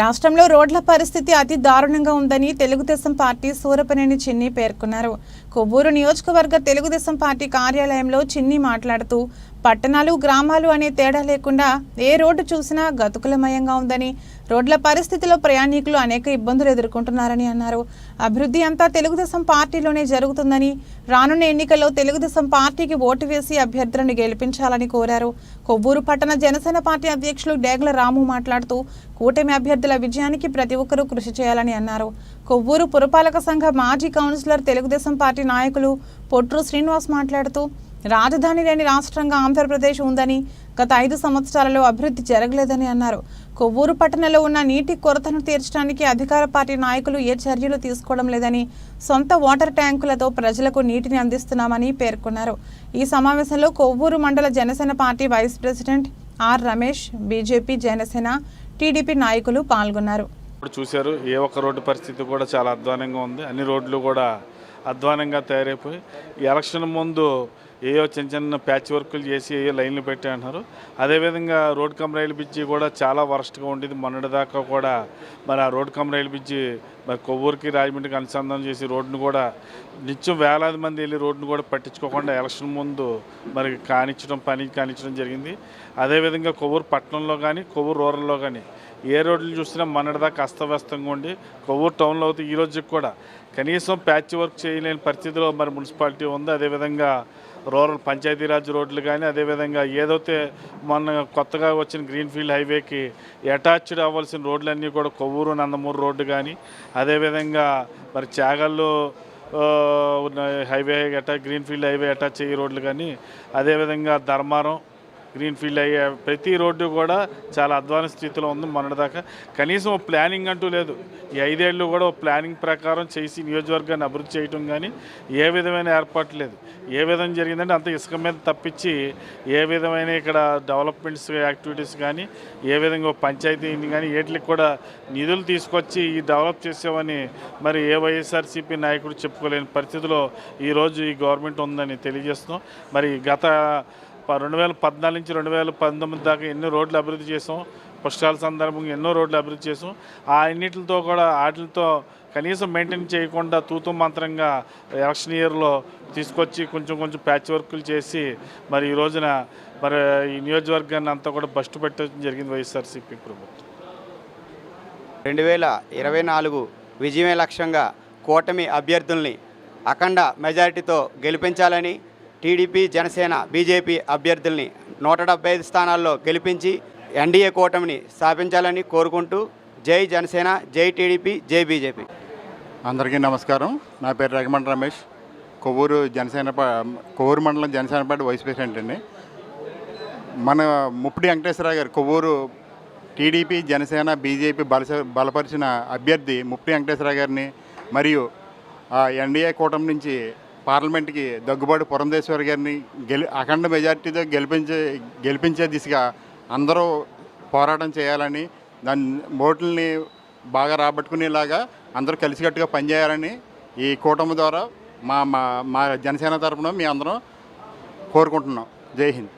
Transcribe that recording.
రాష్ట్రంలో రోడ్ల పరిస్థితి అతి దారుణంగా ఉందని తెలుగుదేశం పార్టీ సూరపనేని చిన్ని పేర్కొన్నారు. కొవ్వూరు నియోజకవర్గ తెలుగుదేశం పార్టీ కార్యాలయంలో చిన్ని మాట్లాడుతూ పట్టణాలు గ్రామాలు అనే తేడా లేకుండా ఏ రోడ్డు చూసినా గతుకులమయంగా ఉందని రోడ్ల పరిస్థితిలో ప్రయాణికులు అనేక ఇబ్బందులు ఎదుర్కొంటున్నారని అన్నారు. అభివృద్ధి అంతా తెలుగుదేశం పార్టీలోనే జరుగుతుందని రానున్న ఎన్నికల్లో తెలుగుదేశం పార్టీకి ఓటు వేసి అభ్యర్థులను గెలిపించాలని కోరారు. కొవ్వూరు పట్టణ జనసేన పార్టీ అధ్యక్షులు డేగల రాము మాట్లాడుతూ కూటమి అభ్యర్థుల విజయానికి ప్రతి ఒక్కరూ కృషి చేయాలని అన్నారు. కొవ్వూరు పురపాలక సంఘ మాజీ కౌన్సిలర్ తెలుగుదేశం పార్టీ నాయకులు పొట్రు శ్రీనివాస్ మాట్లాడుతూ రాజధాని లేని రాష్ట్రంగా ఆంధ్రప్రదేశ్ ఉందని గత ఐదు సంవత్సరాలలో అభివృద్ధి జరగలేదని అన్నారు. కొవ్వూరు పట్టణంలో ఉన్న నీటి కొరతను తీర్చడానికి అధికార పార్టీ నాయకులు ఏ చర్యలు తీసుకోవడం లేదని సొంత వాటర్ ట్యాంకులతో ప్రజలకు నీటిని అందిస్తున్నామని పేర్కొన్నారు. ఈ సమావేశంలో కొవ్వూరు మండల Janasena party vice president R Ramesh BJP Janasena TDP నాయకులు పాల్గొన్నారు. ఇప్పుడు చూశారు ఏ ఒక్క రోడ్డు పరిస్థితి కూడా చాలా అధ్వానంగా ఉంది. అన్ని రోడ్లు కూడా అధ్వానంగా తయారైపోయి ఎలక్షన్ ముందు ఏయో చిన్న చిన్న ప్యాచ్ వర్కులు చేసి ఏయో లైన్లు పెట్టి అంటున్నారు. అదేవిధంగా రోడ్ కమ్ రైలు బ్రిడ్జి కూడా చాలా వరస్ట్గా ఉండేది. మొన్నటిదాకా కూడా మరి ఆ రోడ్ కమ్ రైలు బ్రిడ్జి మరి కొవ్వూరుకి రాజమండ్రికి అనుసంధానం చేసి రోడ్డును కూడా నిత్యం వేలాది మంది వెళ్ళి రోడ్డును కూడా పట్టించుకోకుండా ఎలక్షన్ ముందు మరి కానిచ్చడం పని కానిచ్చడం జరిగింది. అదేవిధంగా కొవ్వూరు పట్టణంలో కానీ కొవ్వూరు రూరల్లో కానీ ఏ రోడ్లు చూసినా మొన్నటిదాకా అస్తవ్యస్తంగా ఉండి కొవ్వూరు టౌన్లో అయితే ఈ రోజుకి కూడా కనీసం ప్యాచ్ వర్క్ చేయలేని పరిస్థితిలో మరి మున్సిపాలిటీ ఉంది. అదేవిధంగా రూరల్ పంచాయతీరాజ్ రోడ్లు కానీ అదేవిధంగా ఏదైతే మొన్న కొత్తగా వచ్చిన గ్రీన్ఫీల్డ్ హైవేకి అటాచ్డ్ అవ్వాల్సిన రోడ్లన్నీ కూడా కొవ్వూరు నందమూరు రోడ్డు కానీ అదేవిధంగా మరి చాగల్లో ఉన్న హైవే అటా గ్రీన్ఫీల్డ్ హైవే అటాచ్ అయ్యే రోడ్లు కానీ అదేవిధంగా ధర్మారం గ్రీన్ఫీల్డ్ అయ్యే ప్రతి రోడ్డు కూడా చాలా అధ్వాన స్థితిలో ఉంది మొన్నటిదాకా. కనీసం ప్లానింగ్ అంటూ లేదు. ఈ ఐదేళ్ళు కూడా ఓ ప్లానింగ్ ప్రకారం చేసి నియోజకవర్గాన్ని అభివృద్ధి చేయటం కానీ ఏ విధమైన ఏర్పాటు లేదు. ఏ విధంగా జరిగిందంటే అంత ఇసుక మీద తప్పించి ఏ విధమైన ఇక్కడ డెవలప్మెంట్స్ యాక్టివిటీస్ కానీ ఏ విధంగా ఓ పంచాయతీని కానీ వీటికి కూడా నిధులు తీసుకొచ్చి ఈ డెవలప్ చేసామని మరి ఏ వైఎస్ఆర్సీపీ నాయకుడు చెప్పుకోలేని పరిస్థితిలో ఈరోజు ఈ గవర్నమెంట్ ఉందని తెలియజేస్తున్నాం. మరి గత రెండు వేల పద్నాలుగు నుంచి రెండు వేల పంతొమ్మిది దాకా ఎన్నో రోడ్లు అభివృద్ధి చేసాం. పుష్కరాల సందర్భంగా ఎన్నో రోడ్లు అభివృద్ధి చేసాం. ఆ అన్నిటితో కూడా వాటితో కనీసం మెయింటైన్ చేయకుండా తూతు మంత్రంగా ఎలక్షన్ ఇయర్లో తీసుకొచ్చి కొంచెం కొంచెం ప్యాచ్ వర్కులు చేసి మరి ఈ రోజున మరి ఈ నియోజకవర్గాన్ని అంతా కూడా బస్ట్ పెట్టడం జరిగింది వైఎస్ఆర్సీపీ ప్రభుత్వం. రెండు వేల ఇరవై నాలుగు విజయమే లక్ష్యంగా కూటమి అభ్యర్థుల్ని అఖండ మెజారిటీతో గెలిపించాలని టీడీపీ జనసేన బీజేపీ అభ్యర్థుల్ని నూట డెబ్బై ఐదు స్థానాల్లో గెలిపించి ఎన్డీఏ కూటమిని స్థాపించాలని కోరుకుంటూ జై జనసేన జై టీడీపీ జై బీజేపీ. అందరికీ నమస్కారం. నా పేరు రఘమండ రమేష్. కొవ్వూరు జనసేన పా- కొవ్వూరు మండలం జనసేన పార్టీ వైస్ ప్రెసిడెంట్ అండి. మన ముప్పిడి వెంకటేశ్వరరావు గారు కొవ్వూరు టీడీపీ జనసేన బీజేపీ బలస బలపరిచిన అభ్యర్థి ముప్పిడి వెంకటేశ్వరరావు గారిని మరియు ఆ ఎన్డీఏ కూటమి నుంచి పార్లమెంట్కి దగ్గుబాటు పురంధేశ్వరి గారిని గెలి అఖండ మెజార్టీతో గెలిపించే గెలిపించే దిశగా అందరూ పోరాటం చేయాలని దాని ఓట్లని బాగా రాబట్టుకునేలాగా అందరూ కలిసికట్టుగా పనిచేయాలని ఈ కూటమి ద్వారా మా మా మా జనసేన తరఫున మీ అందరం కోరుకుంటున్నాం. జై హింద్.